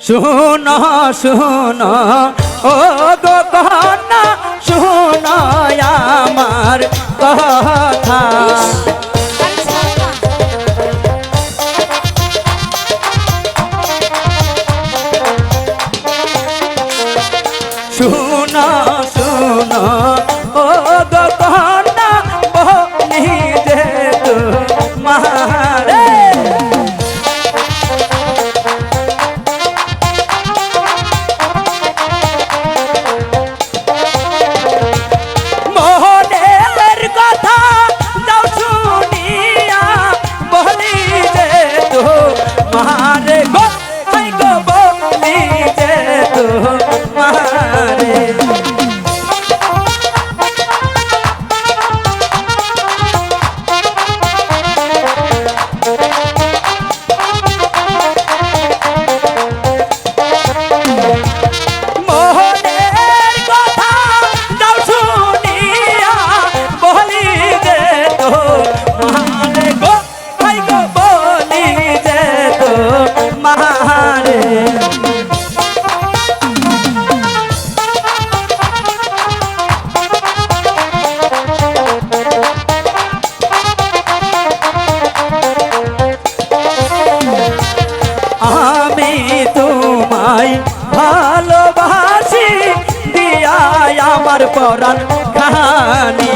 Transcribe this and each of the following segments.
শোনা শোনা ও দোকান তোমার আমার পরাণ কাহানি।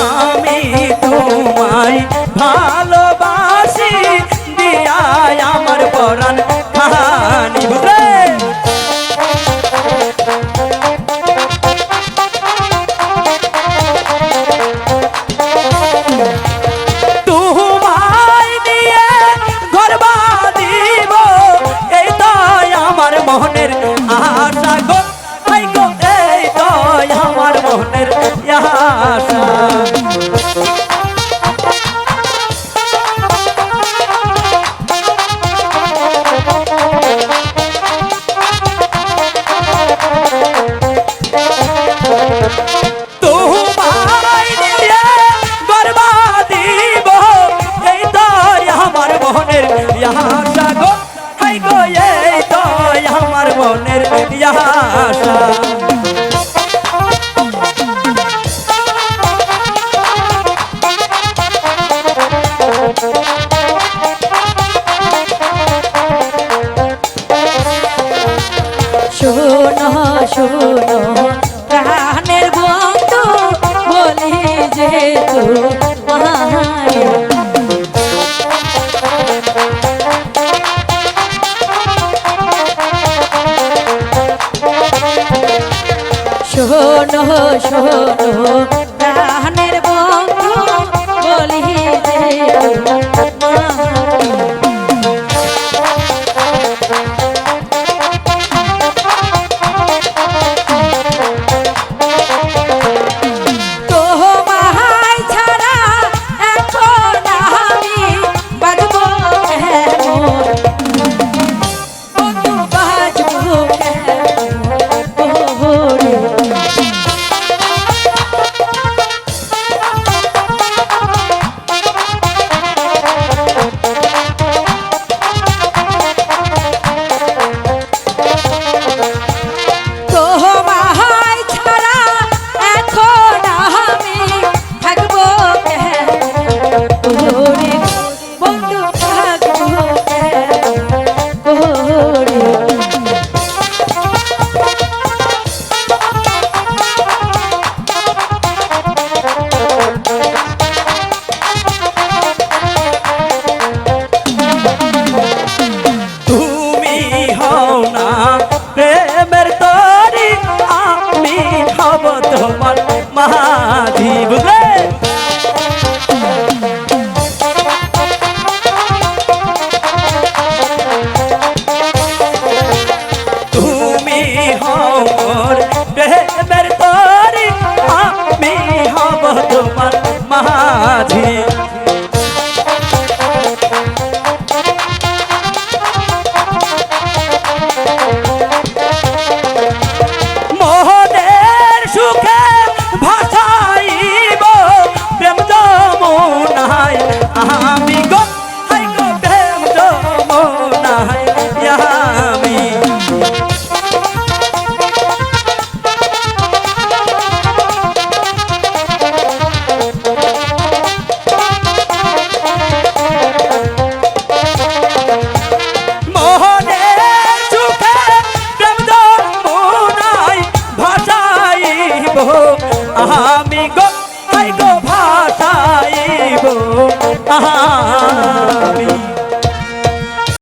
আমি তোমায় ভালোবাসি দিয়া আমার পরাণ কাহানি। বুঝলে দিয়া শোনো শোনো। Hơn আমি গো আই গো ভাসাইব আমি